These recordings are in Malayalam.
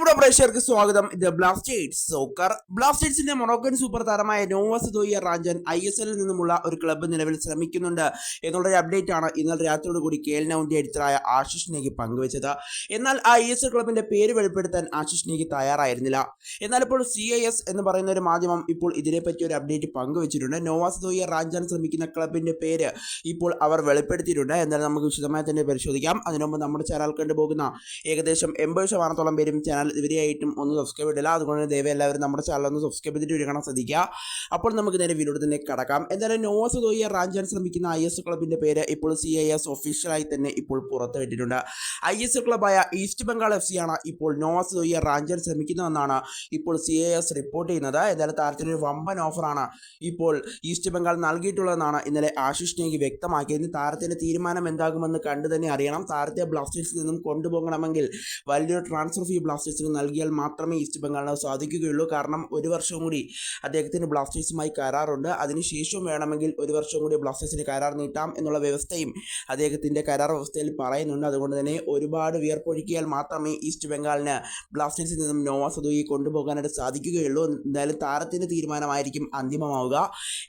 പ്രിയപ്പെട്ട പ്രേക്ഷകർക്ക് സ്വാഗതം. ഇത് ബ്ലാസ്റ്റേഴ്സ് സോക്കർ ബ്ലാസ്റ്റേഴ്സിന്റെ മൊറോക്കൻ സൂപ്പർ താരമായ നോവസ് ദോയ റാഞ്ചൻ ഐ എസ് എല്ലിൽ നിന്നുമുള്ള ഒരു ക്ലബ്ബ് നിലവിൽ ശ്രമിക്കുന്നുണ്ട്. എന്നുള്ളൊരു അപ്ഡേറ്റ് ആണ് ഇന്നലെ രാത്രിയോട് കൂടി എൽ നൌന്റെ എഡിറ്ററായ ആശിഷ് നേഗി പങ്കുവച്ചത്. എന്നാൽ ആ ഐ എസ് എൽ ക്ലബിന്റെ പേര് വെളിപ്പെടുത്താൻ ആശിഷ് നേഗി തയ്യാറായിരുന്നില്ല. എന്നാൽ ഇപ്പോൾ സി ഐ എസ് എന്ന് പറയുന്ന ഒരു മാധ്യമം ഇപ്പോൾ ഇതിനെപ്പറ്റി ഒരു അപ്ഡേറ്റ് പങ്കുവച്ചിട്ടുണ്ട്. നോവാസ് ദോയ റാഞ്ചൻ ശ്രമിക്കുന്ന ക്ലബിന്റെ പേര് ഇപ്പോൾ അവർ വെളിപ്പെടുത്തിയിട്ടുണ്ട്. എന്നാൽ നമുക്ക് വിശദമായി തന്നെ പരിശോധിക്കാം. അതിനു മുമ്പ് നമ്മുടെ ചാനൽ കണ്ടുപോകുന്ന ഏകദേശം എൺപത് ശതമാനത്തോളം പേരും ചാനൽ ഇതുവരെയായിട്ടും ഒന്ന് സബ്സ്ക്രൈബ് ചെയ്തില്ല അതുകൊണ്ട് ദയവ് എല്ലാവരും നമ്മുടെ ചാനൽ ഒന്ന് സബ്സ്ക്രൈബ് ചെയ്തിട്ട് വീഡിയോ കാണാൻ ശ്രദ്ധിക്കുക. അപ്പോൾ നമുക്ക് നേരെ വീഡിയോ തന്നെ കടക്കാം. എന്തായാലും നോസ് തോയ റാഞ്ചാൻ ശ്രമിക്കുന്ന ഐ എസ് ക്ലബിന്റെ പേര് ഇപ്പോൾ സി ഐ എസ് ഒഫീഷ്യലായി തന്നെ ഇപ്പോൾ പുറത്തുവിട്ടിട്ടുണ്ട്. ഐ എസ് ക്ലബായ ഈസ്റ്റ് ബംഗാൾ എഫ് സി ആണ് ഇപ്പോൾ നോവസ് തോയ റാഞ്ചാൻ ശ്രമിക്കുന്നതെന്നാണ് ഇപ്പോൾ സി ഐ എസ് റിപ്പോർട്ട് ചെയ്യുന്നത്. എന്തായാലും താരത്തിന് ഒരു വമ്പൻ ഓഫറാണ് ഇപ്പോൾ ഈസ്റ്റ് ബംഗാൾ നൽകിയിട്ടുള്ളതെന്നാണ് ഇന്നലെ ആശിഷ് നേഗി വ്യക്തമാക്കിയത്. താരത്തിന്റെ തീരുമാനം എന്താകുമെന്ന് കണ്ടു തന്നെ അറിയണം. താരത്തെ ബ്ലാസ്റ്റേഴ്സിൽ നിന്നും കൊണ്ടുപോകണമെങ്കിൽ വലിയൊരു ട്രാൻസ്ഫർ ഫീ ബ്ലാസ്റ്റേഴ്സിന് നൽകിയാൽ മാത്രമേ ഈസ്റ്റ് ബംഗാളിന് സാധിക്കുകയുള്ളൂ. കാരണം ഒരു വർഷവും കൂടി അദ്ദേഹത്തിന് ബ്ലാസ്റ്റേഴ്സുമായി കരാറുണ്ട്. അതിനുശേഷവും വേണമെങ്കിൽ ഒരു വർഷവും കൂടി ബ്ലാസ്റ്റേഴ്സിന് കരാർ നീട്ടാം എന്നുള്ള വ്യവസ്ഥയും അദ്ദേഹത്തിന്റെ കരാർ വ്യവസ്ഥയിൽ പറയുന്നുണ്ട്. അതുകൊണ്ട് തന്നെ ഒരുപാട് വിയർപ്പൊഴുക്കിയാൽ മാത്രമേ ഈസ്റ്റ് ബംഗാളിന് ബ്ലാസ്റ്റേഴ്സിൽ നിന്നും നോവ സദുയി കൊണ്ടുപോകാനായിട്ട് സാധിക്കുകയുള്ളൂ. എന്തായാലും താരത്തിന്റെ തീരുമാനമായിരിക്കും അന്തിമമാവുക.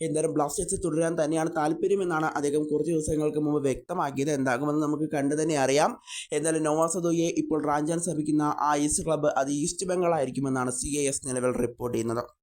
എന്തായാലും ബ്ലാസ്റ്റേഴ്സ് തുടരാൻ തന്നെയാണ് താല്പര്യമെന്നാണ് അദ്ദേഹം കുറച്ച് ദിവസങ്ങൾക്ക് മുമ്പ് വ്യക്തമാക്കിയത്. എന്താകുമെന്ന് നമുക്ക് കണ്ടു തന്നെ അറിയാം. എന്തായാലും നോവ സദുയെ ഇപ്പോൾ റാഞ്ചാൻ ശ്രമിക്കുന്ന ആ ഐസ് ക്ലബ്ബ് അത് ഈസ്റ്റ് ബംഗാൾ ആയിരിക്കുമെന്നാണ് സി എസ് നിലവിൽ റിപ്പോർട്ട് ചെയ്യുന്നത്.